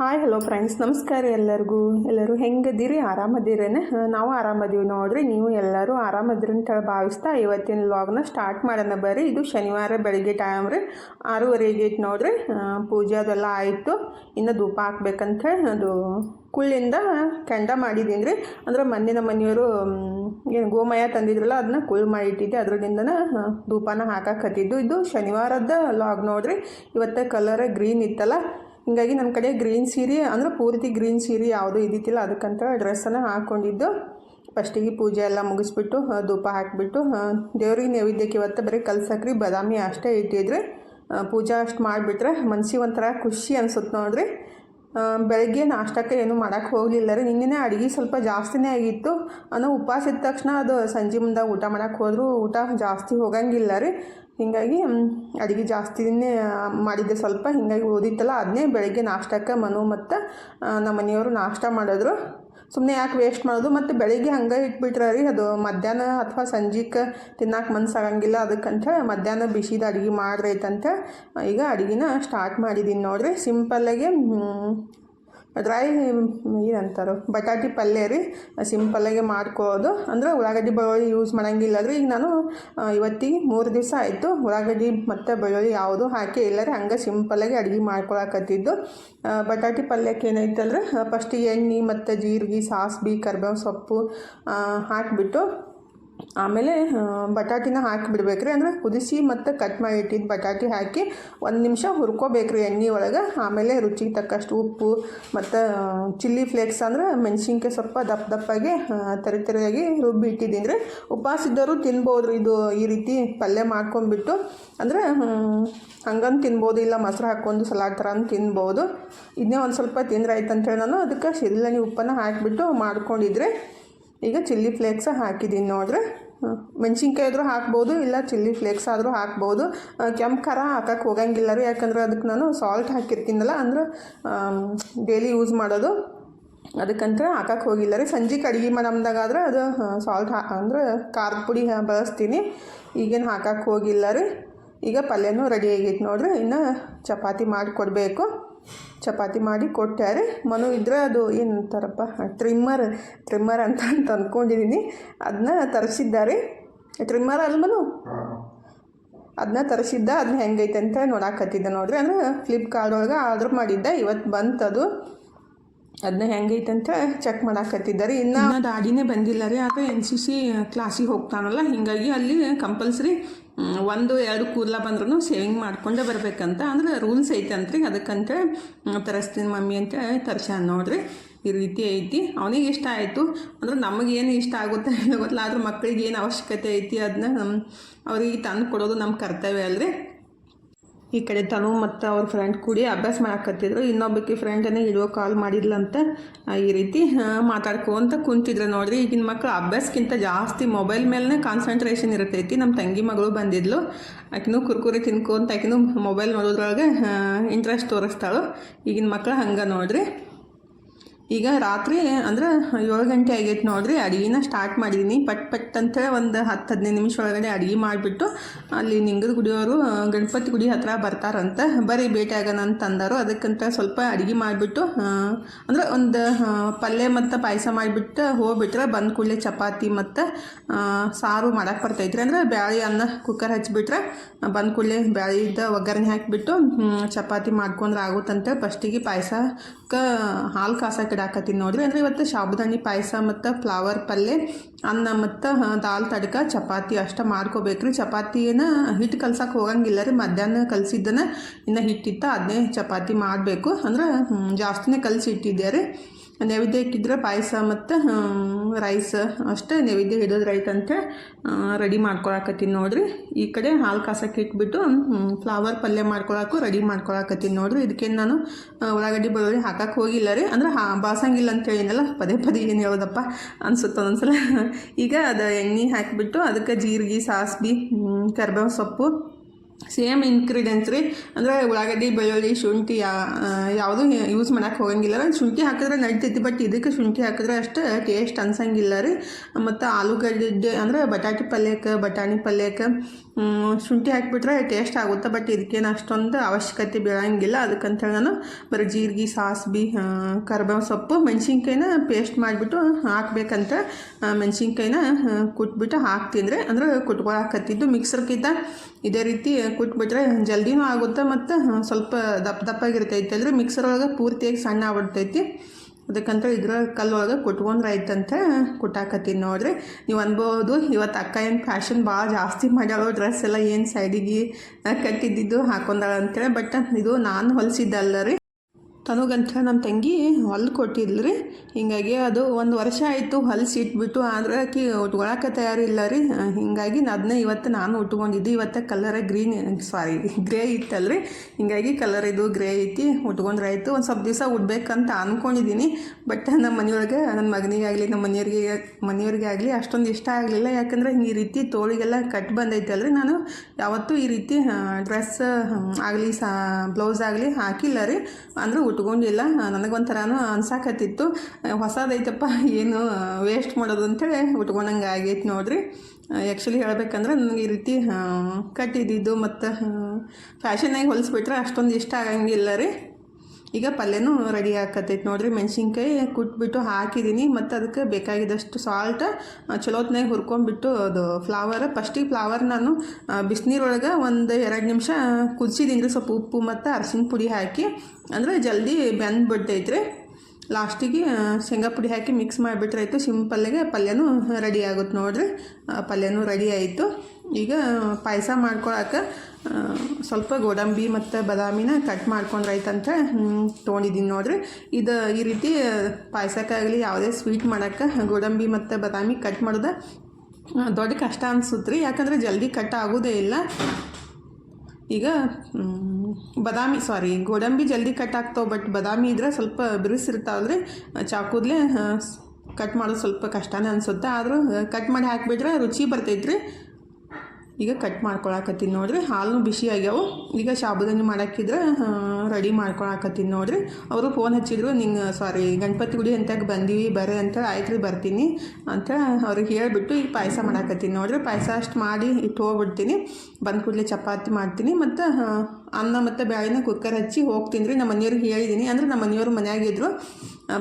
Hi hello friends ನಮಸ್ಕಾರ ಎಲ್ಲರಿಗೂ. ಎಲ್ಲರೂ ಹೆಂಗದೀರಿ ಆರಾಮದಿರೇನೆ? ನಾವು ಆರಾಮದೀವಿ ನೋಡ್ರಿ. ನೀವು ಎಲ್ಲರೂ ಆರಾಮದಿರಿ ಅಂತ ಹೇಳಿ ಭಾವಿಸ್ತಾ ಇವತ್ತಿನ ಲಾಗ್ನ ಸ್ಟಾರ್ಟ್ ಮಾಡೋಣ ಬರ್ರಿ. ಇದು ಶನಿವಾರ ಬೆಳಗ್ಗೆ ಟೈಮ್ ರೀ. ಆರೂವರೆಗೆ ಇಟ್ಟು ನೋಡ್ರಿ. ಪೂಜೆ ಅದೆಲ್ಲ ಆಯಿತು. ಇನ್ನು ಧೂಪ ಹಾಕ್ಬೇಕಂತ ಹೇಳಿ ಅದು ಕುಳ್ಳಿಂದ ಕೆಂಡ ಮಾಡಿದ್ದೀನಿ ರೀ. ಅಂದ್ರೆ ಮೊನ್ನೆ ನಮ್ಮ ಮನೆಯವರು ಏನು ಗೋಮಯ ತಂದಿದ್ರಲ್ಲ, ಅದನ್ನ ಕುಳ್ಳು ಮಾಡಿಟ್ಟಿದ್ದೆ ಅದರಿಂದನ ಧೂಪನ ಹಾಕಕತ್ತಿದ್ದು. ಇದು ಶನಿವಾರದ ಲಾಗ್ ನೋಡ್ರಿ. ಇವತ್ತು ಕಲರ್ ಗ್ರೀನ್ ಇತ್ತಲ್ಲ. ಹಿಂಗಾಗಿ ನನ್ನ ಕಡೆ ಗ್ರೀನ್ ಸೀರೆ, ಅಂದ್ರೆ ಪೂರ್ತಿ ಗ್ರೀನ್ ಸೀರೆ ಯಾವುದೂ ಇದ್ದಿತ್ತಿಲ್ಲ ಅದಕ್ಕಂತ ಡ್ರೆಸ್ಸನ್ನು ಹಾಕ್ಕೊಂಡಿದ್ದು ಫಸ್ಟಿಗೆ ಪೂಜೆ ಎಲ್ಲ ಮುಗಿಸ್ಬಿಟ್ಟು ಧೂಪ ಹಾಕಿಬಿಟ್ಟು ದೇವ್ರಿಗೆ ನೈವೇದ್ಯಕ್ಕೆ ಇವತ್ತು ಬರೀ ಕಲ್ಸಕ್ರಿ ಬಾದಾಮಿ ಅಷ್ಟೇ ಇಟ್ಟಿದ್ರಿ ಪೂಜಾ ಅಷ್ಟು ಮಾಡಿಬಿಟ್ರೆ ಮನ್ಸಿಗೆ ಒಂಥರ ಖುಷಿ ಅನ್ಸುತ್ತೆ ನೋಡ್ರಿ. ಬೆಳಗ್ಗೆ ನಾಷ್ಟಕ್ಕೆ ಏನು ಮಾಡೋಕ್ಕೆ ಹೋಗಲಿಲ್ಲ ರೀ. ನಿನ್ನೆ ಅಡುಗೆ ಸ್ವಲ್ಪ ಜಾಸ್ತಿನೇ ಆಗಿತ್ತು. ಅನ್ನೋ ಉಪವಾಸ ಇದ್ದ ತಕ್ಷಣ ಅದು ಸಂಜೆ ಮುಂದೆ ಊಟ ಮಾಡೋಕ್ಕೆ ಹೋದರೂ ಊಟ ಜಾಸ್ತಿ ಹೋಗಂಗಿಲ್ಲ ರೀ. ಹೀಗಾಗಿ ಅಡುಗೆ ಜಾಸ್ತಿನೇ ಮಾಡಿದ್ದೆ ಸ್ವಲ್ಪ. ಹೀಗಾಗಿ ಓದಿತ್ತಲ್ಲ ಅದನ್ನೇ ಬೆಳಗ್ಗೆ ನಾಷ್ಟಕ್ಕೆ ಮನು ಮತ್ತು ನಮ್ಮ ಮನೆಯವರು ನಾಷ್ಟ ಮಾಡಿದ್ರು. ಸುಮ್ಮನೆ ಯಾಕೆ ವೇಸ್ಟ್ ಮಾಡೋದು? ಮತ್ತು ಬೆಳಿಗ್ಗೆ ಹಂಗೆ ಇಟ್ಬಿಟ್ರೆ ರೀ, ಅದು ಮಧ್ಯಾಹ್ನ ಅಥವಾ ಸಂಜೆಗೆ ತಿನ್ನಕ್ಕೆ ಮನ್ಸಾಗಂಗಿಲ್ಲ ಅದಕ್ಕಂತ ಮಧ್ಯಾಹ್ನ ಬಿಸಿದ ಅಡುಗೆ ಮಾಡ್ರೈತಂತ ಈಗ ಅಡುಗೆನ ಸ್ಟಾರ್ಟ್ ಮಾಡಿದ್ದೀನಿ ನೋಡಿರಿ. ಸಿಂಪಲ್ಲಾಗೆ ಡ್ರೈ ಏನಂತಾರೆ, ಬಟಾಟಿ ಪಲ್ಯ ರೀ ಸಿಂಪಲ್ಲಾಗೆ ಮಾಡ್ಕೊಳ್ಳೋದು ಅಂದ್ರೆ ಉಳ್ಳಾಗಡ್ಡಿ ಬೆಳ್ಳುಳ್ಳಿ ಯೂಸ್ ಮಾಡೋಂಗಿಲ್ಲ ರೀ. ಈಗ ನಾನು ಇವತ್ತಿಗೆ ಮೂರು ದಿವಸ ಆಯಿತು ಉಳ್ಳಾಗಡ್ಡಿ ಮತ್ತು ಬೆಳ್ಳುಳ್ಳಿ ಯಾವುದು ಹಾಕಿ ಇಲ್ಲ ರೀ. ಹಂಗೆ ಸಿಂಪಲ್ಲಾಗಿ ಅಡುಗೆ ಮಾಡ್ಕೊಳಕತ್ತಿದ್ದು. ಬಟಾಟಿ ಪಲ್ಯಕ್ಕೆ ಏನೈತಲ್ರಿ ಫಸ್ಟಿಗೆ ಎಣ್ಣೆ ಮತ್ತು ಜೀರಿಗೆ ಸಾಸ್ಬಿ ಕರ್ಬೇವು ಸೊಪ್ಪು ಹಾಕಿಬಿಟ್ಟು ಆಮೇಲೆ ಬಟಾಟಿನ ಹಾಕಿ ಬಿಡ್ಬೇಕ್ರಿ ಅಂದ್ರೆ ಕುದಿಸಿ ಮತ್ತು ಕಟ್ ಮಾಡಿ ಇಟ್ಟಿದ್ದು ಬಟಾಟಿ ಹಾಕಿ ಒಂದು ನಿಮಿಷ ಹುರ್ಕೋಬೇಕ್ರಿ ಎಣ್ಣೆ ಒಳಗೆ. ಆಮೇಲೆ ರುಚಿಗೆ ತಕ್ಕಷ್ಟು ಉಪ್ಪು ಮತ್ತು ಚಿಲ್ಲಿ ಫ್ಲೇಕ್ಸ್ ಅಂದ್ರೆ ಮೆಣಸಿನ್ಕಾಯಿ ಸ್ವಲ್ಪ ದಪ್ಪ ದಪ್ಪಾಗಿ ತರಿ ತರಿಯಾಗಿ ರುಬ್ಬಿ ಇಟ್ಟಿದ್ದೀನಿ ರೀ ಉಪವಾಸ ಇದ್ದವರು ತಿನ್ಬೋದು ಇದು ಈ ರೀತಿ ಪಲ್ಯ ಮಾಡ್ಕೊಂಬಿಟ್ಟು ಅಂದರೆ ಹಂಗಂದು ತಿನ್ಬೋದು, ಇಲ್ಲ ಮೊಸರು ಹಾಕ್ಕೊಂಡು ಸಲಾಡ್ ಥರ ತಿನ್ಬೋದು. ಇದನ್ನೇ ಒಂದು ಸ್ವಲ್ಪ ತಿಂದ್ರೆ ಆಯ್ತು ಅಂತೇಳಿ ನಾನು. ಅದಕ್ಕೆ ಸಿರಿಲನಿ ಉಪ್ಪನ್ನು ಹಾಕಿಬಿಟ್ಟು ಮಾಡ್ಕೊಂಡಿದ್ರೆ. ಈಗ ಚಿಲ್ಲಿ ಫ್ಲೇಕ್ಸ್ ಹಾಕಿದ್ದೀನಿ ನೋಡ್ರಿ. ಮೆಣಸಿನ್ಕಾಯಿ ಆದರೂ ಹಾಕ್ಬೋದು, ಇಲ್ಲ ಚಿಲ್ಲಿ ಫ್ಲೇಕ್ಸ್ ಆದರೂ ಹಾಕ್ಬೋದು. ಕೆಂಪು ಖಾರ ಹಾಕಕ್ಕೆ ಹೋಗಂಗಿಲ್ಲ ರೀ, ಯಾಕಂದ್ರೆ ಅದಕ್ಕೆ ನಾನು ಸಾಲ್ಟ್ ಹಾಕಿರ್ತೀನಲ್ಲ, ಅಂದ್ರೆ ಡೈಲಿ ಯೂಸ್ ಮಾಡೋದು. ಅದಕ್ಕಂತ ಹಾಕಕ್ಕೆ ಹೋಗಿಲ್ಲ ರೀ. ಸಂಜೆಗೆ ಅಡುಗೆ ಮಾಡಮ್ದಾಗಾದ್ರೆ ಅದು ಸಾಲ್ಟ್ ಹಾ, ಅಂದ್ರೆ ಖಾರದ ಪುಡಿ ಬಳಸ್ತೀನಿ. ಈಗೇನು ಹಾಕಕ್ಕೆ ಹೋಗಿಲ್ಲ ರೀ. ಈಗ ಪಲ್ಯನೂ ರೆಡಿ ಆಗೈತೆ ನೋಡ್ರಿ. ಇನ್ನು ಚಪಾತಿ ಮಾಡಿ ಕೊಡಬೇಕು ಚಪಾತಿ ಮಾಡಿ ಕೊಟ್ಟಾರೆ ಮನು ಇದ್ರೆ ಅದು ಏನಂತಾರಪ್ಪ ಟ್ರಿಮ್ಮರ್ ಟ್ರಿಮ್ಮರ್ ಅಂತ ಅಂತ ಅಂದ್ಕೊಂಡಿದ್ದೀನಿ ಅದನ್ನ ತರಿಸಿದ್ದಾರೆ. ಟ್ರಿಮ್ಮರ್ ಅಲ್ಲ ಮನು? ಅದನ್ನ ತರಿಸಿದ್ದ ಅದನ್ನ ಹೆಂಗೈತೆ ಅಂತ ನೋಡಾಕತ್ತಿದ್ದೆ ನೋಡ್ರಿ. ಅಂದ್ರೆ ಫ್ಲಿಪ್ಕಾರ್ಟ್ ಒಳಗೆ ಆರ್ಡ್ರ್ ಮಾಡಿದ್ದೆ. ಇವತ್ತು ಬಂತದು. ಅದನ್ನ ಹೆಂಗೈತೆ ಅಂತ ಚೆಕ್ ಮಾಡಾಕತ್ತಿದ್ದಾರೆ. ಇನ್ನು ದಾಡಿನೇ ಬಂದಿಲ್ಲ ರೀ. ಆಗ ಎನ್ ಸಿ ಸಿ ಕ್ಲಾಸಿಗೆ ಹೋಗ್ತಾನಲ್ಲ, ಹೀಗಾಗಿ ಅಲ್ಲಿ ಕಂಪಲ್ಸರಿ ಒಂದು, ಎರಡು ಕೂದಲ ಬಂದ್ರೂ ಸೇವಿಂಗ್ ಮಾಡ್ಕೊಂಡೇ ಬರಬೇಕಂತ. ಅಂದ್ರೆ ರೂಲ್ಸ್ ಐತೆ ಅಂತ್ರಿ ಅದಕ್ಕಂತ ತರಿಸ್ತೀನಿ ಮಮ್ಮಿ ಅಂತ ತರ್ಸ್ಯಾನ ನೋಡ್ರಿ ಈ ರೀತಿ ಐತಿ. ಅವನಿಗೆ ಇಷ್ಟ ಆಯಿತು. ಅಂದ್ರೆ ನಮಗೇನು ಇಷ್ಟ ಆಗುತ್ತೆ ಗೊತ್ತಿಲ್ಲ. ಆದ್ರೆ ಮಕ್ಕಳಿಗೆ ಏನು ಅವಶ್ಯಕತೆ ಐತಿ ಅದನ್ನ ನಮ್ಮ ಅವ್ರಿಗೆ ತಂದು ಕೊಡೋದು ನಮ್ಮ ಕರ್ತವ್ಯ ಅಲ್ರಿ. ಈ ಕಡೆ ತನು ಮತ್ತು ಅವ್ರ ಫ್ರೆಂಡ್ ಕೂಡಿ ಅಭ್ಯಾಸ ಮಾಡಕತ್ತಿದ್ರು. ಇನ್ನೊಬ್ಬಕ್ಕೆ ಫ್ರೆಂಡನ್ನೇ ಇಡುವ ಕಾಲ್ ಮಾಡಿದ್ಲಂತ ಅಂತ ಈ ರೀತಿ ಮಾತಾಡ್ಕೊಂತ ಕುಂತಿದ್ರು ನೋಡ್ರಿ. ಈಗಿನ ಮಕ್ಕಳು ಅಭ್ಯಾಸಕ್ಕಿಂತ ಜಾಸ್ತಿ ಮೊಬೈಲ್ ಮೇಲೇ ಕಾನ್ಸಂಟ್ರೇಷನ್ ಇರ್ತೈತಿ. ನಮ್ಮ ತಂಗಿ ಮಗಳು ಬಂದಿದ್ಲು. ಆಕಿನೂ ಕುರ್ಕುರಿ ತಿನ್ಕೊಂತ ಆಕಿನೂ ಮೊಬೈಲ್ ನೋಡೋದ್ರೊಳಗೆ ಇಂಟ್ರೆಸ್ಟ್ ತೋರಿಸ್ತಾಳು. ಈಗಿನ ಮಕ್ಕಳು ಹಂಗೆ ನೋಡ್ರಿ. ಈಗ ರಾತ್ರಿ, ಅಂದ್ರೆ ಏಳು ಗಂಟೆ ಆಗೈತೆ ನೋಡ್ರಿ, ಅಡುಗೆನ ಸ್ಟಾರ್ಟ್ ಮಾಡಿದ್ದೀನಿ ಪಟ್ ಪಟ್ ಅಂತೇಳಿ ಒಂದು ಹತ್ತು ಹದಿನೈದು ನಿಮಿಷ ಒಳಗಡೆ ಅಡುಗೆ ಮಾಡಿಬಿಟ್ಟು, ಅಲ್ಲಿ ನಿಂಗದ ಗುಡಿಯವರು ಗಣಪತಿ ಗುಡಿ ಹತ್ರ ಬರ್ತಾರಂತ ಬರಿ ಭೇಟಿ ಆಗೋಣ ಅಂತ ಅಂದರು. ಅದಕ್ಕಂತ ಸ್ವಲ್ಪ ಅಡುಗೆ ಮಾಡಿಬಿಟ್ಟು ಅಂದ್ರೆ ಒಂದು ಪಲ್ಯ ಮತ್ತು ಪಾಯಸ ಮಾಡಿಬಿಟ್ಟು ಹೋಗ್ಬಿಟ್ರೆ ಬಂದ ಕೂಡಲೇ ಚಪಾತಿ ಮತ್ತು ಸಾರು ಮಾಡಕ್ಕೆ ಬರ್ತೈತ್ರಿ. ಅಂದ್ರೆ ಬ್ಯಾಳಿ ಅನ್ನ ಕುಕ್ಕರ್ ಹಚ್ಬಿಟ್ರೆ ಬಂದ ಕೂಡಲೇ ಬ್ಯಾಳಿದ ಒಗ್ಗರಣೆ ಹಾಕಿಬಿಟ್ಟು ಚಪಾತಿ ಮಾಡ್ಕೊಂಡ್ರೆ ಆಗುತ್ತಂತ ಫಸ್ಟಿಗೆ ಪಾಯಸಕ್ಕೆ ಹಾಲು ಕಾಸಕ್ಕೆ ಇಡಾಕತ್ತೀನಿ ನೋಡ್ರಿ ಅಂದ್ರೆ ಇವತ್ತು ಸಾಬುದಾನಿ ಪಾಯಸ ಮತ್ತು ಫ್ಲವರ್ ಪಲ್ಯ ಅನ್ನ ಮತ್ತು ದಾಲ್ ತಡ್ಕ, ಚಪಾತಿ ಅಷ್ಟ ಮಾಡ್ಕೋಬೇಕ್ರಿ. ಚಪಾತಿನ ಹಿಟ್ಟು ಕಲ್ಸಕ್ಕೆ ಹೋಗಂಗಿಲ್ಲ ರೀ. ಮಧ್ಯಾಹ್ನ ಕಲಸಿದ್ದನ್ನು ಇನ್ನು ಹಿಟ್ಟಿತ್ತ ಅದನ್ನೇ ಚಪಾತಿ ಮಾಡಬೇಕು. ಅಂದ್ರೆ ಜಾಸ್ತಿನೇ ಕಲಸಿ ಇಟ್ಟಿದ್ದೆ ರೀ? ನೈವೇದ್ಯ ಇಕ್ಕಿದ್ರೆ ಪಾಯಸ ಮತ್ತು ರೈಸ್ ಅಷ್ಟೇ ನೈವೇದ್ಯ ಹಿಡಿದ್ರೆ ರೈಟ್ ಅಂತ ರೆಡಿ ಮಾಡ್ಕೊಳಕತ್ತೀನಿ ನೋಡ್ರಿ. ಈ ಕಡೆ ಹಾಲು ಕಾಸಕ್ಕೆ ಇಟ್ಬಿಟ್ಟು ಫ್ಲವರ್ ಪಲ್ಯ ಮಾಡ್ಕೊಳಕ್ಕೂ ರೆಡಿ ಮಾಡ್ಕೊಳಕತ್ತೀನಿ ನೋಡ್ರಿ. ಇದಕ್ಕೇನು ನಾನು ಉಳ್ಳಾಗಡ್ಡಿ ಬರೋರಿ ಹಾಕಕ್ಕೆ ಹೋಗಿಲ್ಲ ರೀ. ಅಂದ್ರೆ ಹಾ ಬಾಸಂಗಿಲ್ಲ ಅಂತ ಹೇಳಿನಲ್ಲ ಪದೇ ಪದೇ ಏನು ಹೇಳೋದಪ್ಪ ಅನ್ಸುತ್ತೆ ಒಂದೊಂದ್ಸಲ ಈಗ ಅದು ಎಣ್ಣೆ ಹಾಕಿಬಿಟ್ಟು, ಅದಕ್ಕೆ ಜೀರಿಗೆ ಸಾಸ್ಬಿ ಕರ್ಬೇವು ಸೊಪ್ಪು ಸೇಮ್ ಇಂಗ್ರೀಡಿಯೆಂಟ್ಸ್ ರೀ. ಅಂದರೆ ಉಳ್ಳಾಗಡ್ಡಿ, ಬೆಳ್ಳುಳ್ಳಿ, ಶುಂಠಿ ಯಾವುದು ಯೂಸ್ ಮಾಡೋಕೆ ಹೋಗಂಗಿಲ್ಲ ಶುಂಠಿ ಹಾಕಿದ್ರೆ ನಡಿತೈತಿ ಬಟ್ ಇದಕ್ಕೆ ಶುಂಠಿ ಹಾಕಿದ್ರೆ ಅಷ್ಟು ಟೇಸ್ಟ್ ಅನ್ಸಂಗಿಲ್ಲ ರೀ. ಮತ್ತು ಆಲೂಗಡ್ಡೆ, ಅಂದರೆ ಬಟಾಟಿ ಪಲ್ಯಕ್ಕೆ ಬಟಾಣಿ ಪಲ್ಯಕ್ಕೆ ಶುಂಠಿ ಹಾಕಿಬಿಟ್ರೆ ಟೇಸ್ಟ್ ಆಗುತ್ತೆ ಬಟ್ ಇದಕ್ಕೇನು ಅಷ್ಟೊಂದು ಅವಶ್ಯಕತೆ ಬೀಳಂಗಿಲ್ಲ. ಅದಕ್ಕಂತೇಳಿ ನಾನು ಬರೀ ಜೀರಿಗೆ, ಸಾಸ್ಬಿ ಕರಿಬೇವು ಸೊಪ್ಪು, ಮೆಣಸಿನ್ಕಾಯಿನ ಪೇಸ್ಟ್ ಮಾಡಿಬಿಟ್ಟು ಹಾಕಬೇಕಂತ ಮೆಣಸಿನ್ಕಾಯಿನ ಕುಟ್ಬಿಟ್ಟು ಹಾಕ್ತಿದ್ರೆ ಅಂದ್ರೆ ಕುಟ್ಕೊಳಕತ್ತಿದ್ದು ಮಿಕ್ಸರ್ಗಿಂತ ಇದೇ ರೀತಿ ಕುಟ್ಬಿಟ್ರೆ ಜಲ್ದಿನೂ ಆಗುತ್ತೆ ಮತ್ತು ಸ್ವಲ್ಪ ದಪ್ಪ ದಪ್ಪಾಗಿರ್ತೈತೆ ಅಂದರೆ ಮಿಕ್ಸರ್ ಒಳಗೆ ಪೂರ್ತಿಯಾಗಿ ಸಣ್ಣ ಆಗ್ಬಿಡ್ತೈತಿ. ಅದಕ್ಕಂತ ಇದ್ರ ಕಲ್ಲೊಳಗೆ ಕುಟ್ಕೊಂಡ್ರೆ ಆಯ್ತಂತ, ಕುಟ್ಟಾಕತ್ತೀನಿ ನೋಡ್ರಿ. ನೀವು ಅನ್ಬೋದು, ಇವತ್ತು ಅಕ್ಕ ಏನು ಫ್ಯಾಷನ್ ಭಾಳ ಜಾಸ್ತಿ ಮಾಡ್ಯಾಳು ಡ್ರೆಸ್ ಎಲ್ಲ ಏನು ಸೈಡಿಗೆ ಕಟ್ಟಿದ್ದಿದ್ದು ಹಾಕೊಂಡಾಳ ಅಂತೇಳಿ ಬಟ್ ಇದು ನಾನು ಹೊಲಿಸಿದ್ದಲ್ಲ ರೀ. ತನಗಂತ ನಮ್ಮ ತಂಗಿ ಹೊಲ್ದು ಕೊಟ್ಟಿದ್ಲು ರೀ ಹಿಂಗಾಗಿ ಅದು ಒಂದು ವರ್ಷ ಆಯಿತು ಹೊಲ್ಸಿ ಇಟ್ಬಿಟ್ಟು, ಆದರೆ ಆಕಿ ಉಟ್ಕೊಳಕ್ಕೆ ತಯಾರಿಲ್ಲ ರೀ. ಹಿಂಗಾಗಿ ಅದನ್ನ ಇವತ್ತು ನಾನು ಉಟ್ಕೊಂಡಿದ್ದು, ಇವತ್ತು ಕಲರ್ ಗ್ರೀನ್ ಸಾರಿ ಗ್ರೇ ಇತ್ತಲ್ರಿ. ಹಿಂಗಾಗಿ ಕಲರ್ ಇದು ಗ್ರೇ ಐತಿ, ಉಟ್ಕೊಂಡ್ರೆ ಆಯಿತು. ಒಂದು ಸ್ವಲ್ಪ ದಿವಸ ಉಡ್ಬೇಕಂತ ಅಂದ್ಕೊಂಡಿದ್ದೀನಿ ಬಟ್ ನಮ್ಮ ಮನೆಯೊಳಗೆ ನನ್ನ ಮಗನಿಗಾಗಲಿ, ನಮ್ಮ ಮನೆಯವ್ರಿಗೆ ಮನೆಯವ್ರಿಗೆ ಆಗಲಿ ಅಷ್ಟೊಂದು ಇಷ್ಟ ಆಗಲಿಲ್ಲ. ಯಾಕಂದ್ರೆ ಈ ರೀತಿ ತೋಳಿಗೆಲ್ಲ ಕಟ್ ಬಂದೈತಲ್ರಿ. ನಾನು ಯಾವತ್ತೂ ಈ ರೀತಿ ಡ್ರೆಸ್ ಆಗಲಿ, ಸಾ ಬ್ಲೌಸ್ ಆಗಲಿ ಹಾಕಿಲ್ಲ ರೀ. ಅಂದ್ರೆ ಉಟ್ಕೊಂಡಿಲ್ಲ. ನನಗೊಂಥರನೂ ಅನ್ಸಾಕತ್ತಿತ್ತು. ಹೊಸದೈತಪ್ಪ, ಏನು ವೇಸ್ಟ್ ಮಾಡೋದು ಅಂತೇಳಿ ಉಟ್ಕೊಂಡಂಗೆ ಆಗೈತೆ ನೋಡಿರಿ. ಆ್ಯಕ್ಚುಲಿ ಹೇಳಬೇಕಂದ್ರೆ ನನಗೆ ಈ ರೀತಿ ಕಟ್ಟಿದ್ದು ಮತ್ತು ಫ್ಯಾಷನಾಗಿ ಹೊಲಿಸ್ಬಿಟ್ರೆ ಅಷ್ಟೊಂದು ಇಷ್ಟ ಆಗಂಗಿಲ್ಲ ರೀ. ಈಗ ಪಲ್ಯನೂ ರೆಡಿ ಆಕತ್ತೈತೆ ನೋಡಿರಿ. ಮೆಣಸಿನ್ಕಾಯಿ ಕುಟ್ಬಿಟ್ಟು ಹಾಕಿದ್ದೀನಿ ಮತ್ತು ಅದಕ್ಕೆ ಬೇಕಾಗಿದ್ದಷ್ಟು ಸಾಲ್ಟ್ ಚಲೋತ್ನಾಗ ಹುರ್ಕೊಂಡ್ಬಿಟ್ಟು ಅದು ಫ್ಲವರ್ ಫಸ್ಟಿಗೆ ಫ್ಲವರ್ ನಾನು ಬಿಸಿನೀರೊಳಗೆ ಒಂದು ಎರಡು ನಿಮಿಷ ಕುದಿಸಿದ್ದೀನಿ ರೀ ಸ್ವಲ್ಪ ಉಪ್ಪು ಮತ್ತು ಅರಶಿನ ಪುಡಿ ಹಾಕಿ, ಅಂದರೆ ಜಲ್ದಿ ಬೆಂದ್ಬಿಡ್ತೈತ್ರಿ. ಲಾಸ್ಟಿಗೆ ಶೇಂಗಾ ಪುಡಿ ಹಾಕಿ ಮಿಕ್ಸ್ ಮಾಡಿಬಿಟ್ರಾಯ್ತು ಆಯಿತು. ಸಿಂಪಲ್ಲಾಗೆ ಪಲ್ಯನೂ ರೆಡಿ ಆಗುತ್ತೆ ನೋಡಿರಿ. ಪಲ್ಯನೂ ರೆಡಿ ಆಯಿತು. ಈಗ, ಪಾಯಸ ಮಾಡ್ಕೊಳಕ್ಕೆ ಸ್ವಲ್ಪ ಗೋಡಂಬಿ ಮತ್ತು ಬಾದಾಮಿನ ಕಟ್ ಮಾಡ್ಕೊಂಡ್ರೆ ಆಯ್ತಂತ ತೊಗೊಂಡಿದ್ದೀನಿ ನೋಡ್ರಿ. ಇದು, ಈ ರೀತಿ, ಪಾಯಸಕ್ಕಾಗಲಿ ಯಾವುದೇ ಸ್ವೀಟ್ ಮಾಡೋಕ್ಕೆ ಗೋಡಂಬಿ ಮತ್ತು ಬಾದಾಮಿ ಕಟ್ ಮಾಡೋದು ದೊಡ್ಡ ಕಷ್ಟ ಅನಿಸುತ್ತೆ ರೀ ಯಾಕಂದರೆ ಜಲ್ದಿ ಕಟ್ ಆಗೋದೇ ಇಲ್ಲ. ಈಗ ಬದಾಮಿ ಬಾದಾಮಿ ಸಾರಿ ಗೋಡಂಬಿ ಜಲ್ದಿ ಕಟ್ ಆಗ್ತಾವೆ ಬಟ್ ಬಾದಾಮಿ ಇದ್ರೆ ಸ್ವಲ್ಪ ಬಿರುಸಿರ್ತಾವಲ್ರಿ. ಚಾಕೂದ್ಲೆ ಕಟ್ ಮಾಡೋದು ಸ್ವಲ್ಪ ಕಷ್ಟನೇ ಅನಿಸುತ್ತೆ. ಆದರೂ ಕಟ್ ಮಾಡಿ ಹಾಕಿಬಿಟ್ರೆ ರುಚಿ ಬರ್ತೈತ್ರಿ. ಈಗ ಕಟ್ ಮಾಡ್ಕೊಳಕತ್ತೀನಿ ನೋಡ್ರಿ. ಹಾಲು ಬಿಸಿ ಆಗ್ಯಾವು. ಈಗ ಶಾಬುದಾನಿ ಮಾಡಾಕಿದ್ರೆ ರೆಡಿ ಮಾಡ್ಕೊಳಕತ್ತೀನಿ ನೋಡ್ರಿ. ಅವರು ಫೋನ್ ಹಚ್ಚಿದ್ರು, ನಿಂಗೆ ಸಾರಿ ಗಣಪತಿ ಗುಡಿ ಅಂತಾಗ ಬಂದೀವಿ, ಬರ್ರಿ ಅಂತ ಆಯ್ತು ರೀ ಬರ್ತೀನಿ. ಅಂತ ಅವ್ರಿಗೆ ಹೇಳಿಬಿಟ್ಟು ಈಗ ಪಾಯಸ ಮಾಡಾಕತ್ತೀನಿ ನೋಡ್ರಿ. ಪಾಯಸ ಅಷ್ಟು ಮಾಡಿ ಇಟ್ಟು ಹೋಗ್ಬಿಡ್ತೀನಿ. ಬಂದ ಕೂಡಲೇ ಚಪಾತಿ ಮಾಡ್ತೀನಿ. ಮತ್ತು ಅನ್ನ ಮತ್ತು ಬ್ಯಾಳಿನ ಕುಕ್ಕರ್ ಹಚ್ಚಿ ಹೋಗ್ತೀನಿ ರೀ. ನಮ್ಮ ಮನೆಯವ್ರಿಗೆ ಹೇಳಿದ್ದೀನಿ ಅಂದ್ರೆ ನಮ್ಮ ಮನೆಯವರು ಮನೆಯಾಗಿದ್ದರು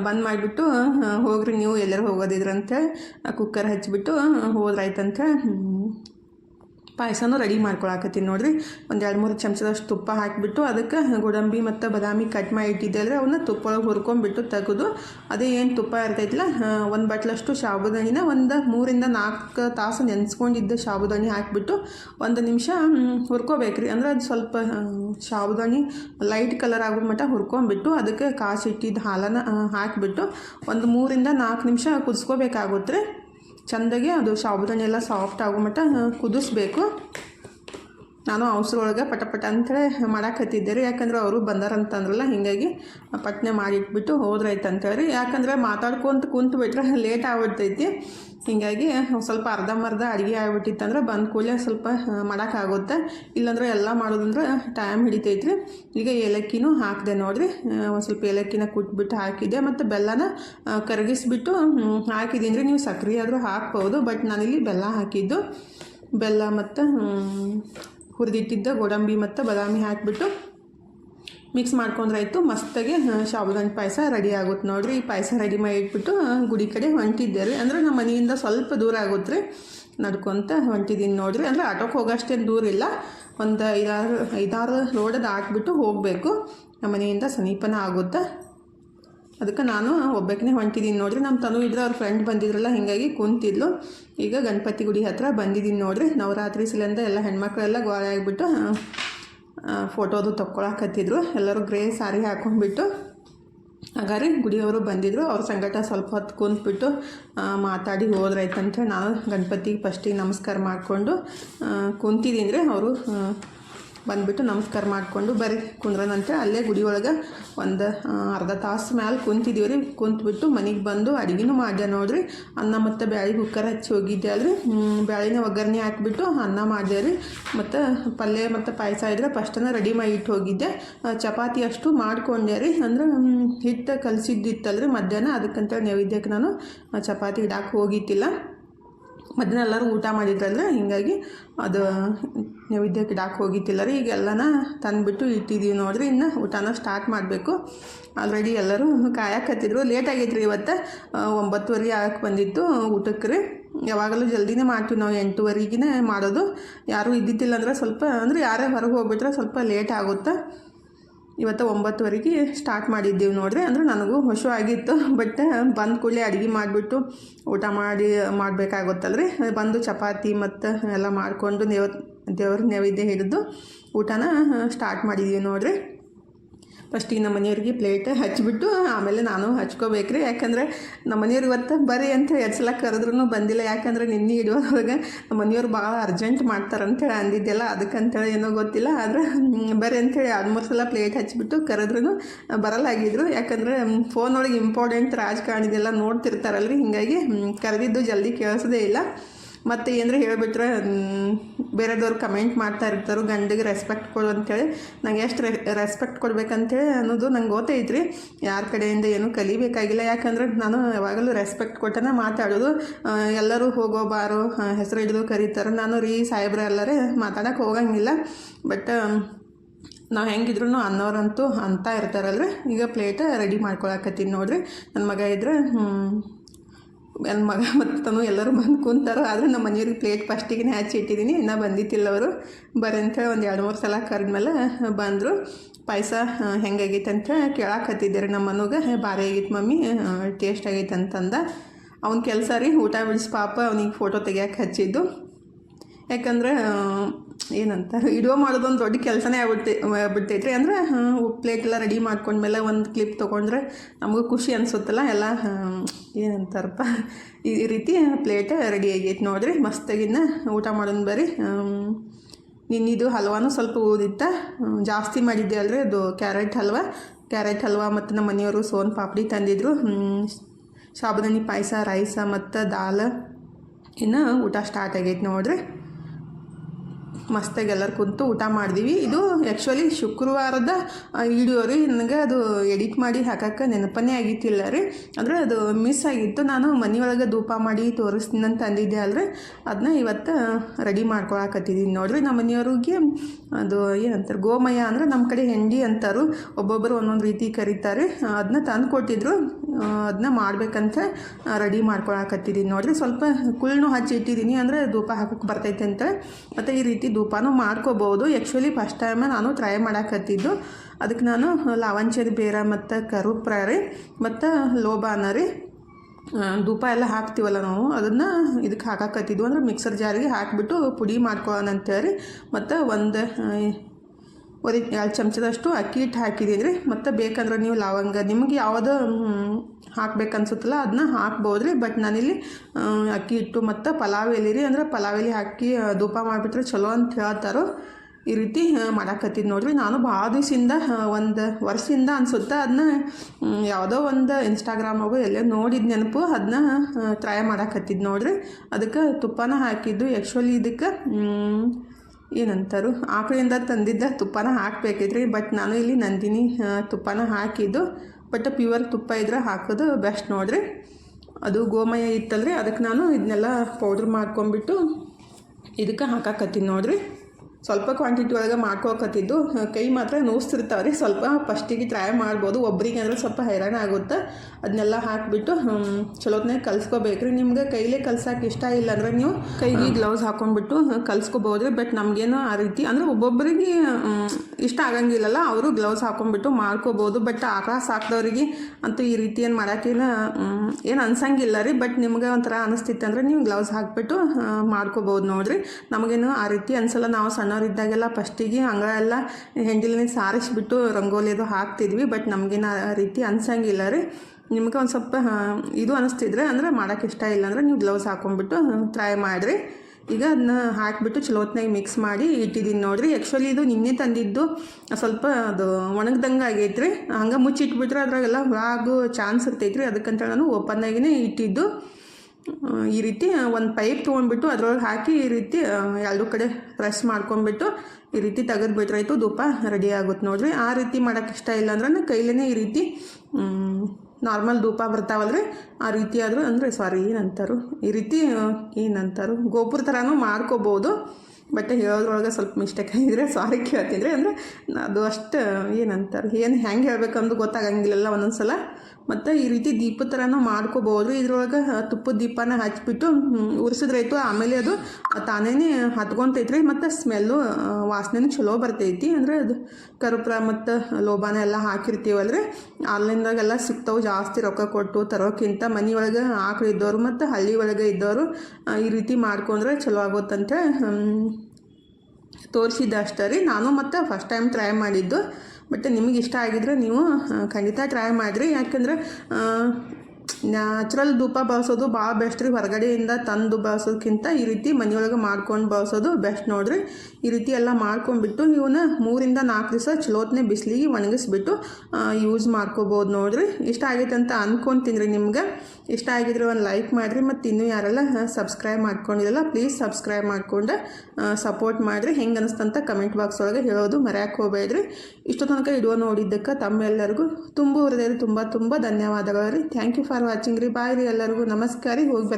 ಬಂದ್ ಮಾಡಿಬಿಟ್ಟು ಹೋಗ್ರಿ ನೀವು ಎಲ್ಲರೂ ಹೋಗೋದಿದ್ರಂತೆ. ಕುಕ್ಕರ್ ಹಚ್ಚಿಬಿಟ್ಟು ಹೋದ್ರಾಯ್ತಂತ. ಪಾಯಸನೂ ರೆಡಿ ಮಾಡ್ಕೊಳಕತ್ತೀನಿ ನೋಡಿರಿ. ಒಂದು ಎರಡು ಮೂರು ಚಮಚದಷ್ಟು ತುಪ್ಪ ಹಾಕಿಬಿಟ್ಟು ಅದಕ್ಕೆ ಗೋಡಂಬಿ ಮತ್ತು ಬಾದಾಮಿ ಕಟ್ ಮಾಡಿ ಇಟ್ಟಿದ್ದೆ ಅಂದರೆ ಅವನ್ನ ತುಪ್ಪ ಒಳಗೆ ಹುರ್ಕೊಂಡ್ಬಿಟ್ಟು ತೆಗೆದು, ಅದೇ ಏನು ತುಪ್ಪ ಇರ್ತೈತಿಲ್ಲ ಒಂದು ಬಟ್ಲಷ್ಟು ಶಾಬುದಾಣಿನ ಒಂದು ಮೂರಿಂದ ನಾಲ್ಕು ತಾಸು ನೆನೆಸ್ಕೊಂಡಿದ್ದ ಶಾಬುದಾಣಿ ಹಾಕಿಬಿಟ್ಟು ಒಂದು ನಿಮಿಷ ಹುರ್ಕೋಬೇಕ್ರಿ. ಅಂದ್ರೆ ಅದು ಸ್ವಲ್ಪ ಶಾಬುದಾಣಿ ಲೈಟ್ ಕಲರ್ ಆಗೋ ಮಟ್ಟ ಹುರ್ಕೊಂಡ್ಬಿಟ್ಟು ಅದಕ್ಕೆ ಕಾಸಿಟ್ಟಿದ್ದ ಹಾಲನ್ನು ಹಾಕಿಬಿಟ್ಟು ಒಂದು ಮೂರಿಂದ ನಾಲ್ಕು ನಿಮಿಷ ಕುದಿಸ್ಕೋಬೇಕಾಗುತ್ತೆ ಚೆಂದಾಗಿ ಅದು ಸಾಬುದಾನಿ ಎಲ್ಲ ಸಾಫ್ಟ್ ಆಗೋ ಮಟ್ಟ ಕುದಿಸ್ಬೇಕು. ನಾನು ಅವಸರೊಳಗೆ ಪಟ ಪಟ ಅಂತೇಳಿ ಮಾಡಾಕತ್ತಿದ್ದೆ ರೀ ಯಾಕಂದ್ರೆ ಅವರು ಬಂದಾರಂತಂದ್ರಲ್ಲ, ಹೀಗಾಗಿ ಪಟ್ನೆ ಮಾಡಿಟ್ಬಿಟ್ಟು ಹೋದ್ರಾಯ್ತು ಅಂತೇಳಿ ಯಾಕಂದ್ರೆ ಮಾತಾಡ್ಕೊಂತ ಕುಂತು ಬಿಟ್ರೆ ಲೇಟ್ ಆಗ್ಬಿಡ್ತೈತಿ. ಹೀಗಾಗಿ ಸ್ವಲ್ಪ ಅರ್ಧಂಬರ್ಧ ಅಡುಗೆ ಆಗ್ಬಿಟ್ಟಿತ್ತಂದ್ರೆ ಬಂದ ಕೂಡಲೇ ಸ್ವಲ್ಪ ಮಾಡೋಕ್ಕಾಗುತ್ತೆ ಇಲ್ಲಾಂದ್ರೆ ಎಲ್ಲ ಮಾಡೋದಂದ್ರೆ ಟೈಮ್ ಹಿಡಿತೈತ್ರಿ. ಈಗ ಏಲಕ್ಕಿನೂ ಹಾಕಿದೆ ನೋಡಿರಿ. ಒಂದು ಸ್ವಲ್ಪ ಏಲಕ್ಕಿನ ಕುಟ್ಬಿಟ್ಟು ಹಾಕಿದೆ ಮತ್ತು ಬೆಲ್ಲನ ಕರಗಿಸ್ಬಿಟ್ಟು ಹಾಕಿದ್ದೀನಿ ರೀ. ನೀವು ಸಕ್ಕರೆ ಆದರೂ ಹಾಕ್ಬೋದು, ಬಟ್ ನಾನಿಲ್ಲಿ ಬೆಲ್ಲ ಹಾಕಿದ್ದು. ಬೆಲ್ಲ ಮತ್ತು ಹುರಿದಿಟ್ಟಿದ್ದ ಗೋಡಂಬಿ ಮತ್ತು ಬಾದಾಮಿ ಹಾಕಿಬಿಟ್ಟು ಮಿಕ್ಸ್ ಮಾಡ್ಕೊಂಡ್ರಾಯ್ತು. ಮಸ್ತಾಗಿ ಶಾಬುದಾನ ಪಾಯಸ ರೆಡಿ ಆಗುತ್ತೆ ನೋಡಿರಿ. ಈ ಪಾಯಸ ರೆಡಿ ಮಾಡಿ ಇಟ್ಬಿಟ್ಟು ಗುಡಿ ಕಡೆ ಹೊಂಟಿದ್ದೆ ರೀ ಅಂದ್ರೆ ನಮ್ಮ ಮನೆಯಿಂದ ಸ್ವಲ್ಪ ದೂರ ಆಗುತ್ತೆ ರೀ ನಡ್ಕೊತ ಹೊಂಟಿದ್ದೀನಿ ನೋಡಿರಿ. ಅಂದ್ರೆ ಆಟೋಕ್ಕೆ ಹೋಗೋಷ್ಟೇನು ದೂರ ಇಲ್ಲ. ಒಂದು ಐದಾರು ಐದಾರು ರೋಡದ ಹಾಕ್ಬಿಟ್ಟು ಹೋಗಬೇಕು. ನಮ್ಮ ಮನೆಯಿಂದ ಸಮೀಪನ ಆಗುತ್ತೆ? ಅದಕ್ಕೆ ನಾನು ಒಬ್ಬಕ್ಕೇ ಹೊಂಟಿದ್ದೀನಿ ನೋಡ್ರಿ ನಮ್ಮ ತನು ಇದ್ರೆ ಅವ್ರ ಫ್ರೆಂಡ್ ಬಂದಿದ್ರಲ್ಲ, ಹೀಗಾಗಿ ಕುಂತಿದ್ಲು. ಈಗ ಗಣಪತಿ ಗುಡಿ ಹತ್ರ ಬಂದಿದ್ದೀನಿ ನೋಡ್ರಿ. ನವರಾತ್ರಿ ಸಲಿಂದ ಎಲ್ಲ ಹೆಣ್ಮಕ್ಳೆಲ್ಲ ಗೋಳೆ ಆಗಿಬಿಟ್ಟು ಫೋಟೋದು ತಕ್ಕೊಳಕತ್ತಿದ್ರು. ಎಲ್ಲರೂ ಗ್ರೇ ಸಾರಿ ಹಾಕೊಂಡ್ಬಿಟ್ಟು, ಹಾಗಾದ್ರೆ ಗುಡಿಯವರು ಬಂದಿದ್ದರು ಅವ್ರ ಸಂಗಟ ಸ್ವಲ್ಪ ಹೊತ್ತು ಕುಂತ್ಬಿಟ್ಟು ಮಾತಾಡಿ ಹೋದ್ರಾಯ್ತಂತ ನಾನು ಗಣಪತಿಗೆ ಫಸ್ಟಿಗೆ ನಮಸ್ಕಾರ ಮಾಡಿಕೊಂಡು ಕುಂತಿದ್ದೀನಿ ರೀ. ಅವರು ಬಂದ್ಬಿಟ್ಟು ನಮಸ್ಕಾರ ಮಾಡಿಕೊಂಡು ಬರ್ರಿ. ಕುಂದ್ರನಂತೆ ಅಲ್ಲೇ ಗುಡಿ ಒಳಗೆ ಒಂದು ಅರ್ಧ ತಾಸು ಮ್ಯಾಲೆ ಕುಂತಿದ್ದೀವಿ ರೀ. ಕುಂತ್ಬಿಟ್ಟು ಮನೆಗೆ ಬಂದು ಅಡುಗೆನೂ ಮಾಡಿದೆ ನೋಡ್ರಿ. ಅನ್ನ ಮತ್ತು ಬ್ಯಾಳಿ ಕುಕ್ಕರ್ ಹಚ್ಚಿ ಹೋಗಿದ್ದೆ ಅಲ್ರಿ ಬ್ಯಾಳಿನ ಒಗ್ಗರಣೆ ಹಾಕಿಬಿಟ್ಟು ಅನ್ನ ಮಾಡಿದೆ ರೀ. ಮತ್ತು ಪಲ್ಯ ಮತ್ತು ಪಾಯಸ ಇದ್ರೆ ಫಸ್ಟನ್ನು ರೆಡಿ ಮಾಡಿ ಇಟ್ಟು ಹೋಗಿದ್ದೆ ಚಪಾತಿ ಅಷ್ಟು ಮಾಡ್ಕೊಂಡೆ ರೀ. ಅಂದ್ರೆ ಹಿಟ್ಟು ಕಲಸಿದ್ದಿತ್ತಲ್ರಿ ಮಧ್ಯಾಹ್ನ. ಅದಕ್ಕಂತೇಳಿ ನೈವೇದ್ಯಕ್ಕೆ ನಾನು ಚಪಾತಿ ಇಡಾಕೆ ಹೋಗಿತ್ತಿಲ್ಲ ಮಧ್ಯಾಹ್ನ ಎಲ್ಲರೂ ಊಟ ಮಾಡಿದ್ರಲ್ಲ ಹೀಗಾಗಿ ಅದು ನೈವೇದ್ಯಕ್ಕೆ ಇಡಾಕೆ ಹೋಗಿತ್ತಿಲ್ಲ ರೀ. ಈಗ ಎಲ್ಲನ ತಂದುಬಿಟ್ಟು ಇಟ್ಟಿದ್ದೀವಿ ನೋಡಿರಿ. ಇನ್ನು ಊಟನ ಸ್ಟಾರ್ಟ್ ಮಾಡಬೇಕು. ಆಲ್ರೆಡಿ ಎಲ್ಲರೂ ಕಾಯಕತ್ತಿದ್ರು. ಲೇಟ್ ಆಗೈತೆ ರೀ ಇವತ್ತು ಒಂಬತ್ತುವರೆ ಆಗಕ್ಕೆ ಬಂದಿತ್ತು ಊಟಕ್ಕೆ ರೀ. ಯಾವಾಗಲೂ ಜಲ್ದಿನೇ ಮಾಡ್ತೀವಿ ನಾವು. ಎಂಟುವರೆಗಿನೇ ಮಾಡೋದು. ಯಾರೂ ಇದ್ದಿದ್ದಿಲ್ಲ ಅಂದ್ರೆ ಸ್ವಲ್ಪ, ಅಂದರೆ ಯಾರೇ ಹೊರಗೆ ಹೋಗ್ಬಿಟ್ರೆ ಸ್ವಲ್ಪ ಲೇಟ್ ಆಗುತ್ತೆ? ಇವತ್ತು ಒಂಬತ್ತುವರೆಗೆ ಸ್ಟಾರ್ಟ್ ಮಾಡಿದ್ದೀವಿ ನೋಡಿದೆ ಅಂದ್ರೆ ನನಗೂ ಆಗಿತ್ತು ಬಟ್ ಬಂದ ಕೂಡಲೇ ಅಡುಗೆ ಮಾಡಿಬಿಟ್ಟು ಊಟ ಮಾಡಿ, ಮಾಡಬೇಕಾಗುತ್ತಲ್ರಿ. ಬಂದು ಚಪಾತಿ ಮತ್ತು ಎಲ್ಲ ಮಾಡಿಕೊಂಡು ದೇವ ದೇವ್ರ ನೈವೇದ್ಯ ಹಿಡಿದು ಊಟನ ಸ್ಟಾರ್ಟ್ ಮಾಡಿದ್ದೀವಿ ನೋಡ್ರಿ. ಫಸ್ಟಿಗೆ ನಮ್ಮ ಮನೆಯವ್ರಿಗೆ ಪ್ಲೇಟ್ ಹಚ್ಚಿಬಿಟ್ಟು ಆಮೇಲೆ ನಾನು ಹಚ್ಕೋಬೇಕ್ರಿ. ಯಾಕಂದರೆ ನಮ್ಮ ಮನೆಯವ್ರು ಇವತ್ತು ಬರ್ರಿ ಅಂತ ಸಲ ಕರೆದ್ರೂ ಬಂದಿಲ್ಲ. ಯಾಕಂದ್ರೆ ನಿನ್ನೆ ಇಡುವಾಗ ನಮ್ಮ ಮನೆಯವ್ರು ಭಾಳ ಅರ್ಜೆಂಟ್ ಮಾಡ್ತಾರೆ ಅಂತೇಳಿ ಅಂದಿದ್ದೆಲ್ಲ. ಅದಕ್ಕಂತೇಳಿ ಏನೋ ಗೊತ್ತಿಲ್ಲ. ಆದ್ರೆ ಬರಿ ಬರ್ರಿ ಅಂತೇಳಿ ಎರಡು ಮೂರು ಸಲ ಪ್ಲೇಟ್ ಹಚ್ಚಿಬಿಟ್ಟು ಕರೆದ್ರೂ ಬರಲಾಗಿದ್ರು. ಯಾಕಂದರೆ ಫೋನ್ ಒಳಗೆ ಇಂಪಾರ್ಟೆಂಟ್ ರಾಜಕಾರಣಿದೆಲ್ಲ ನೋಡ್ತಿರ್ತಾರಲ್ರಿ. ಹೀಗಾಗಿ ಕರೆದಿದ್ದು ಜಲ್ದಿ ಕೇಳಿಸೋದೇ ಇಲ್ಲ. ಮತ್ತು ಏನರ ಹೇಳಿಬಿಟ್ರೆ ಬೇರೆದವ್ರು ಕಮೆಂಟ್ ಮಾಡ್ತಾ ಇರ್ತಾರೆ, ಗಂಡಿಗೆ ರೆಸ್ಪೆಕ್ಟ್ ಕೊಡು ಅಂತೇಳಿ. ನಂಗೆ ಎಷ್ಟು ರೆಸ್ಪೆಕ್ಟ್ ಕೊಡ್ಬೇಕಂತೇಳಿ ಅನ್ನೋದು ನಂಗೆ ಗೊತ್ತೈತ್ರಿ ಯಾರ ಕಡೆಯಿಂದ ಏನೂ ಕಲಿಬೇಕಾಗಿಲ್ಲ. ಯಾಕಂದ್ರೆ ನಾನು ಯಾವಾಗಲೂ ರೆಸ್ಪೆಕ್ಟ್ ಕೊಟ್ಟನೇ ಮಾತಾಡೋದು. ಎಲ್ಲರೂ ಹೋಗೋ ಬಾರೋ ಹೆಸರು ಹಿಡಿದು ಕರೀತಾರೆ. ನಾನು ರೀ ಸಾಹೇಬ್ರ ಎಲ್ಲರೇ ಮಾತಾಡೋಕೆ ಹೋಗಂಗಿಲ್ಲ. ಬಟ್ ನಾವು ಹೆಂಗಿದ್ರು ಅನ್ನೋರಂತೂ ಅಂತ ಇರ್ತಾರಲ್ರಿ. ಈಗ ಪ್ಲೇಟ್ ರೆಡಿ ಮಾಡ್ಕೊಳಕತ್ತೀನಿ ನೋಡಿರಿ. ನನ್ನ ಮಗ ಇದ್ರೆ ನನ್ನ ಮಗ ಮತ್ತು ತನು ಎಲ್ಲರೂ ಬಂದು ಕುಂತಾರೋ. ಆದರೆ ನಮ್ಮ ಮನೆಯವ್ರಿಗೆ ಪ್ಲೇಟ್ ಫಸ್ಟಿಗೆ ಹಚ್ಚಿ ಇಟ್ಟಿದ್ದೀನಿ ಇನ್ನೂ ಬಂದಿತ್ತಿಲ್ಲ ಅವರು. ಬರೀ ಅಂತೇಳಿ ಒಂದು ಎರಡು ಮೂರು ಸಲ ಕರೆದ್ಮೇಲೆ ಬಂದರು. ಪಾಯಸ ಹೆಂಗಾಗೈತೆ ಅಂತ ಕೇಳಾಕತ್ತಿದ್ದೆ ರೀ ನಮ್ಮ ಮನುಗೆ. ಭಾರಿ ಆಗೈತೆ ಮಮ್ಮಿ. ಟೇಸ್ಟ್ ಆಗೈತೆ ಅಂತಂದ ಅವ್ನ ಕೆಲಸ ರೀ, ಊಟ ಬಿಡಿಸಿ ಪಾಪ. ಅವ್ನಿಗೆ ಫೋಟೋ ತೆಗಿಯಕ್ಕೆ ಹಚ್ಚಿದ್ದು. ಯಾಕಂದ್ರೆ ಏನಂತ ವಿಡಿಯೋ ಮಾಡೋದೊಂದು ದೊಡ್ಡ ಕೆಲಸನೇ ಆಗ್ಬಿಟ್ಟೆ ಬಿಡ್ತೈತ್ರಿ. ಅಂದ್ರೆ ಪ್ಲೇಟ್ ಎಲ್ಲ ರೆಡಿ ಮಾಡ್ಕೊಂಡ್ಮೇಲೆ ಒಂದು ಕ್ಲಿಪ್ ತೊಗೊಂಡ್ರೆ ನಮಗೂ ಖುಷಿ ಅನಿಸುತ್ತಲ್ಲ. ಎಲ್ಲ ಏನಂತಾರಪ್ಪ, ಈ ರೀತಿ ಪ್ಲೇಟ್ ರೆಡಿ ಆಗೈತೆ ನೋಡ್ರಿ. ಮಸ್ತಾಗಿನ ಊಟ ಮಾಡೋಣ ಬರ್ರಿ. ನಿನ್ನಿದು ಹಲ್ವಾನು ಸ್ವಲ್ಪ ಊದಿತ್ತ ಜಾಸ್ತಿ ಮಾಡಿದ್ದೆ ಅಲ್ರಿ ಅದು ಕ್ಯಾರೆಟ್ ಹಲ್ವಾ. ಕ್ಯಾರೆಟ್ ಹಲ್ವಾ ಮತ್ತು ನಮ್ಮ ಮನೆಯವರು ಸೋನ್ ಪಾಪಡಿ ತಂದಿದ್ರು. ಸಾಬುದಾನಿ ಪಾಯಸ, ರೈಸ ಮತ್ತು ದಾಲ್ ಇನ್ನು ಊಟ ಸ್ಟಾರ್ಟ್ ಆಗೈತೆ ನೋಡ್ರಿ. ಮಸ್ತಾಗಿ ಎಲ್ಲರೂ ಕುಂತು ಊಟ ಮಾಡಿದ್ವಿ. ಇದು ಆ್ಯಕ್ಚುಲಿ ಶುಕ್ರವಾರದ ವಿಡಿಯೋ ರೀ. ನನಗೆ ಅದು ಎಡಿಟ್ ಮಾಡಿ ಹಾಕಕ್ಕೆ ನೆನಪನೇ ಆಗಿತ್ತಿಲ್ಲ ರೀ. ಅಂದರೆ ಅದು ಮಿಸ್ ಆಗಿತ್ತು. ನಾನು ಮನೆಯೊಳಗೆ ಧೂಪ ಮಾಡಿ ತೋರಿಸ್ತೀನಿ ಅಂತ ಅಂದಿದ್ದೆ ಅಲ್ರಿ. ಅದನ್ನ ಇವತ್ತು ರೆಡಿ ಮಾಡ್ಕೊಳಕತ್ತಿದ್ದೀನಿ ನೋಡಿರಿ. ನಮ್ಮ ಮನೆಯವ್ರಿಗೆ, ಅದು ಏನಂತಾರೆ, ಗೋಮಯ ಅಂದ್ರೆ ನಮ್ಮ ಕಡೆ ಹೆಂಡಿ ಅಂತಾರು. ಒಬ್ಬೊಬ್ಬರು ಒಂದೊಂದು ರೀತಿ ಕರೀತಾರೆ. ಅದನ್ನ ತಂದು ಕೊಟ್ಟಿದ್ರು ಅದನ್ನ ಮಾಡ್ಬೇಕಂತ ರೆಡಿ ಮಾಡ್ಕೊಳಕತ್ತಿದ್ದೀನಿ ನೋಡಿರಿ, ಸ್ವಲ್ಪ ಕುಳ್ಳು ಹಚ್ಚಿ ಇಟ್ಟಿದ್ದೀನಿ, ಅಂದರೆ ಧೂಪ ಹಾಕಕ್ಕೆ ಬರ್ತೈತೆ ಅಂತ. ಮತ್ತು ಈ ರೀತಿ ಧೂಪನೂ ಮಾಡ್ಕೋಬೋದು. ಆ್ಯಕ್ಚುಲಿ ಫಸ್ಟ್ ಟೈಮ್ ನಾನು ಟ್ರೈ ಮಾಡಾಕತ್ತಿದ್ದು. ಅದಕ್ಕೆ ನಾನು ಲಾವಂಚರಿ ಬೇರ ಮತ್ತು ಕರುಪ್ರ ರೀ, ಮತ್ತು ಲೋಬಾನ ರೀ ಧೂಪ ಎಲ್ಲ ಹಾಕ್ತೀವಲ್ಲ ನಾವು, ಅದನ್ನು ಇದಕ್ಕೆ ಹಾಕಾಕತ್ತಿದ್ವು ಅಂದ್ರೆ ಮಿಕ್ಸರ್ ಜಾರಿಗೆ ಹಾಕಿಬಿಟ್ಟು ಪುಡಿ ಮಾಡ್ಕೊಳ್ಳೋಣ ಅಂತೇಳಿ ಮತ್ತು ಒಂದು ಒಂದು ಎರಡು ಚಮಚದಷ್ಟು ಅಕ್ಕಿ ಹಿಟ್ಟು ಹಾಕಿದ್ದೀನಿ ರೀ. ಮತ್ತು ಬೇಕಂದ್ರೆ ನೀವು ಲವಂಗ, ನಿಮಗೆ ಯಾವುದು ಹಾಕ್ಬೇಕನ್ಸುತ್ತಲ್ಲ ಅದನ್ನ ಹಾಕ್ಬೋದು ರೀ. ಬಟ್ ನಾನಿಲ್ಲಿ ಅಕ್ಕಿ ಹಿಟ್ಟು ಮತ್ತು ಪಲಾವ್ ಎಲೆ ರೀ. ಅಂದ್ರೆ ಪಲಾವ್ ಎಲೆ ಹಾಕಿ ಧೂಪ ಮಾಡಿಬಿಟ್ರೆ ಚಲೋ ಅಂತ ಹೇಳ್ತಾರೋ ಈ ರೀತಿ ಮಾಡಾಕತ್ತಿದ್ದು ನೋಡಿರಿ. ನಾನು ಭಾಳ ದಿವಸದಿಂದ ಒಂದು ವರ್ಷದಿಂದ ಅನ್ಸುತ್ತೆ ಅದನ್ನ ಯಾವುದೋ ಒಂದು ಇನ್ಸ್ಟಾಗ್ರಾಮಾಗು ಎಲ್ಲೇ ನೋಡಿದ ನೆನಪು ಅದನ್ನ ಟ್ರೈ ಮಾಡಾಕತ್ತಿದ್ದು ನೋಡಿರಿ. ಅದಕ್ಕೆ ತುಪ್ಪನ ಹಾಕಿದ್ದು ಆ್ಯಕ್ಚುಲಿ ಇದಕ್ಕೆ ಏನಂತಾರು, ಆಕಳಿಂದ ತಂದಿದ್ದ ತುಪ್ಪನ ಹಾಕಬೇಕಿದ್ರಿ ಬಟ್ ನಾನು ಇಲ್ಲಿ ನಂದಿನಿ ತುಪ್ಪನ ಹಾಕಿದ್ದು ಬಟ್ ಪ್ಯೂರ್ ತುಪ್ಪ ಇದ್ರೆ ಹಾಕೋದು ಬೆಸ್ಟ್ ನೋಡ್ರಿ. ಅದು ಗೋಮಯ ಇತ್ತಲ್ರಿ, ಅದಕ್ಕೆ ನಾನು ಇದನ್ನೆಲ್ಲ ಪೌಡ್ರ್ ಮಾಡ್ಕೊಂಬಿಟ್ಟು ಇದಕ್ಕೆ ಹಾಕಕತ್ತೀನಿ ನೋಡ್ರಿ. ಸ್ವಲ್ಪ ಕ್ವಾಂಟಿಟಿ ಒಳಗೆ ಮಾಡ್ಕೋಕತ್ತಿದ್ದು ಕೈ ಮಾತ್ರ ನೋಸ್ತಿರ್ತಾವೆ ರೀ ಸ್ವಲ್ಪ ಫಸ್ಟಿಗೆ ಟ್ರೈ ಮಾಡ್ಬೋದು. ಒಬ್ಬರಿಗೆ ಅಂದರೆ ಸ್ವಲ್ಪ ಹೈರಾಣ ಆಗುತ್ತೆ. ಅದನ್ನೆಲ್ಲ ಹಾಕಿಬಿಟ್ಟು ಚಲೋತ್ನಾಗ ಕಲ್ಸ್ಕೋಬೇಕು ರೀ ನಿಮ್ಗೆ ಕೈಲೇ ಕಲ್ಸಕ್ಕೆ ಇಷ್ಟ ಇಲ್ಲ ಅಂದರೆ ನೀವು ಕೈಗೆ ಗ್ಲೌಸ್ ಹಾಕೊಂಡ್ಬಿಟ್ಟು ಕಲ್ಸ್ಕೊಬೋದು ರೀ ಬಟ್ ನಮಗೇನು ಆ ರೀತಿ ಅಂದರೆ ಒಬ್ಬೊಬ್ಬರಿಗೆ ಇಷ್ಟ ಆಗಂಗಿಲ್ಲಲ್ಲ. ಅವರು ಗ್ಲೌಸ್ ಹಾಕೊಂಡ್ಬಿಟ್ಟು ಮಾಡ್ಕೋಬೋದು. ಬಟ್ ಆಕಳ ಹಾಕ್ದವ್ರಿಗೆ ಅಂತೂ ಈ ರೀತಿ ಏನು ಮಾಡೋಕ್ಕೇನು ಏನು ಅನ್ಸಂಗಿಲ್ಲ ರೀ ಬಟ್ ನಿಮ್ಗೆ ಒಂಥರ ಅನಿಸ್ತಿತ್ತು ಅಂದರೆ ನೀವು ಗ್ಲೌಸ್ ಹಾಕ್ಬಿಟ್ಟು ಮಾಡ್ಕೋಬೋದು ನೋಡಿರಿ. ನಮಗೇನು ಆ ರೀತಿ ಅನ್ಸಲ್ಲ. ನಾವು ಸಣ್ಣವರಿದ್ದಾಗೆಲ್ಲ ಫಸ್ಟಿಗೆ ಹಂಗ ಎಲ್ಲ ಹೆಂಡಿಲೇ ಸಾರಿಸ್ಬಿಟ್ಟು ರಂಗೋಲಿ ಅದು ಹಾಕ್ತಿದ್ವಿ ಬಟ್ ನಮಗಿನ ಆ ರೀತಿ ಅನ್ಸಂಗಿಲ್ಲ ರೀ. ನಿಮ್ಗೆ ಒಂದು ಸ್ವಲ್ಪ ಇದು ಅನಿಸ್ತಿದ್ರೆ ಅಂದರೆ ಮಾಡೋಕ್ಕೆ ಇಷ್ಟ ಇಲ್ಲ ಅಂದರೆ ನೀವು ಗ್ಲೌಸ್ ಹಾಕೊಂಡ್ಬಿಟ್ಟು ಟ್ರೈ ಮಾಡಿರಿ. ಈಗ ಅದನ್ನ ಹಾಕಿಬಿಟ್ಟು ಚಲೋತ್ನಾಗಿ ಮಿಕ್ಸ್ ಮಾಡಿ ಇಟ್ಟಿದ್ದೀನಿ ನೋಡಿರಿ. ಆ್ಯಕ್ಚುಲಿ ಇದು ನಿನ್ನೆ ತಂದಿದ್ದು ಸ್ವಲ್ಪ ಅದು ಒಣಗ್ದಂಗೆ ಆಗೈತೆ ರೀ ಹಂಗೆ ಮುಚ್ಚಿಟ್ಬಿಟ್ರೆ ಅದ್ರಾಗೆಲ್ಲ ಹುಳ ಆಗೋ ಚಾನ್ಸ್ ಇರ್ತೈತೆ ರೀ ಅದಕ್ಕಂತ ನಾನು ಓಪನ್ನಾಗಿನೇ ಇಟ್ಟಿದ್ದು. ಈ ರೀತಿ ಒಂದು ಪೈಪ್ ತೊಗೊಂಡ್ಬಿಟ್ಟು ಅದರೊಳಗೆ ಹಾಕಿ ಈ ರೀತಿ ಎರಡು ಕಡೆ ಪ್ರೆಸ್ ಮಾಡ್ಕೊಂಡ್ಬಿಟ್ಟು ಈ ರೀತಿ ತೆಗೆದುಬಿಟ್ರಾಯ್ತು ಧೂಪ ರೆಡಿ ಆಗುತ್ತೆ ನೋಡಿರಿ. ಆ ರೀತಿ ಮಾಡೋಕ್ಕೆ ಇಷ್ಟ ಇಲ್ಲ ಅಂದ್ರೆ ಕೈಲೇ ಈ ರೀತಿ ನಾರ್ಮಲ್ ಧೂಪ ಬರ್ತಾವಲ್ಲ ರೀ ಆ ರೀತಿ ಆದರೂ ಅಂದರೆ ಸಾರಿ ಏನಂತಾರು ಈ ರೀತಿ ಏನಂತಾರು ಗೋಪುರ ಥರನೂ ಮಾಡ್ಕೋಬೋದು ಬಟ್ ಹೇಳೋದ್ರೊಳಗೆ ಸ್ವಲ್ಪ ಮಿಸ್ಟೇಕ್ ಆಗಿದ್ರೆ ಸಾರಿ ಕೇಳ್ತಿದ್ರೆ. ಅಂದರೆ ಅದು ಅಷ್ಟು ಏನಂತಾರೆ, ಏನು ಹೆಂಗೆ ಹೇಳ್ಬೇಕಂದು ಗೊತ್ತಾಗಂಗಿಲ್ಲ ಒಂದೊಂದು ಸಲ ಮತ್ತು ಈ ರೀತಿ ದೀಪ ಥರನೂ ಮಾಡ್ಕೋಬೋದು. ಇದ್ರೊಳಗೆ ತುಪ್ಪದ ದೀಪನ ಹಚ್ಬಿಟ್ಟು ಉರಿಸಿದ್ರಾಯ್ತು. ಆಮೇಲೆ ಅದು ತಾನೇ ಹತ್ಕೊಂತೈತ್ರಿ. ಮತ್ತು ಸ್ಮೆಲ್ಲು ವಾಸನೆನೂ ಚಲೋ ಬರ್ತೈತಿ. ಅಂದರೆ ಅದು ಕರುಪ್ರ ಮತ್ತು ಲೋಬಾನ ಎಲ್ಲ ಹಾಕಿರ್ತೀವಲ್ಲ ರೀ ಆನ್ಲೈನ್ದಾಗೆಲ್ಲ ಸಿಗ್ತಾವೆ ಜಾಸ್ತಿ ರೊಕ್ಕ ಕೊಟ್ಟು ತರೋಕ್ಕಿಂತ ಮನೆಯೊಳಗೆ, ಆಕಳು ಇದ್ದವರು ಮತ್ತು ಹಳ್ಳಿ ಒಳಗೆ ಇದ್ದವರು ಈ ರೀತಿ ಮಾಡ್ಕೊಂಡ್ರೆ ಚಲೋ ಆಗುತ್ತಂತೆ. ತೋರಿಸಿದ್ದೆ ಅಷ್ಟೇ ರೀ. ನಾನು ಮತ್ತು ಫಸ್ಟ್ ಟೈಮ್ ಟ್ರೈ ಮಾಡಿದ್ದು. ಬಟ್ ನಿಮಗೆ ಇಷ್ಟ ಆಗಿದ್ರೆ ನೀವು ಖಂಡಿತ ಟ್ರೈ ಮಾಡಿರಿ. ಯಾಕಂದ್ರೆ ನ್ಯಾಚುರಲ್ ಧೂಪ ಬಳಸೋದು ಭಾಳ ಬೆಸ್ಟ್ ರೀ. ಹೊರಗಡೆಯಿಂದ ತಂದು ಬಳಸೋದಕ್ಕಿಂತ ಈ ರೀತಿ ಮನೆಯೊಳಗೆ ಮಾಡ್ಕೊಂಡು ಬಳಸೋದು ಬೆಸ್ಟ್ ನೋಡ್ರಿ. ಈ ರೀತಿ ಎಲ್ಲ ಮಾಡ್ಕೊಂಡ್ಬಿಟ್ಟು ಇವನ್ನ ಮೂರಿಂದ ನಾಲ್ಕು ದಿವಸ ಚಲೋತ್ನೇ ಬಿಸಿಲಿಗೆ ಒಣಗಿಸ್ಬಿಟ್ಟು ಯೂಸ್ ಮಾಡ್ಕೋಬೋದು ನೋಡ್ರಿ. ಇಷ್ಟ ಆಗೈತೆ ಅಂತ ಅಂದ್ಕೊಂತೀನಿ ರೀ ನಿಮ್ಗೆ. ಇಷ್ಟ ಆಗಿದ್ರೆ ಒಂದು ಲೈಕ್ ಮಾಡಿರಿ, ಮತ್ತು ಇನ್ನೂ ಯಾರೆಲ್ಲ ಸಬ್ಸ್ಕ್ರೈಬ್ ಮಾಡ್ಕೊಂಡಿರಲ್ಲ ಪ್ಲೀಸ್ ಸಬ್ಸ್ಕ್ರೈಬ್ ಮಾಡ್ಕೊಂಡು ಸಪೋರ್ಟ್ ಮಾಡಿರಿ. ಹೆಂಗೆ ಅನಿಸ್ತಂತ ಕಮೆಂಟ್ ಬಾಕ್ಸ್ ಒಳಗೆ ಹೇಳೋದು ಮರ್ಯಾಕೆ ಹೋಗಬೇಡ್ರಿ. ಇಷ್ಟು ತನಕ ಇಡುವ ನೋಡಿದ್ದಕ್ಕೆ ತಮ್ಮೆಲ್ಲರಿಗೂ ತುಂಬ ಹೃದಯದ ತುಂಬ ತುಂಬ ಧನ್ಯವಾದಗಳು ರೀ. ಥ್ಯಾಂಕ್ ಯು ಫಾರ್ ವಾಚಿಂಗ್ ರೀ. ಬಾಯ್ ರೀ ಎಲ್ಲರಿಗೂ. ನಮಸ್ಕಾರ ರೀ. ಹೋಗಿ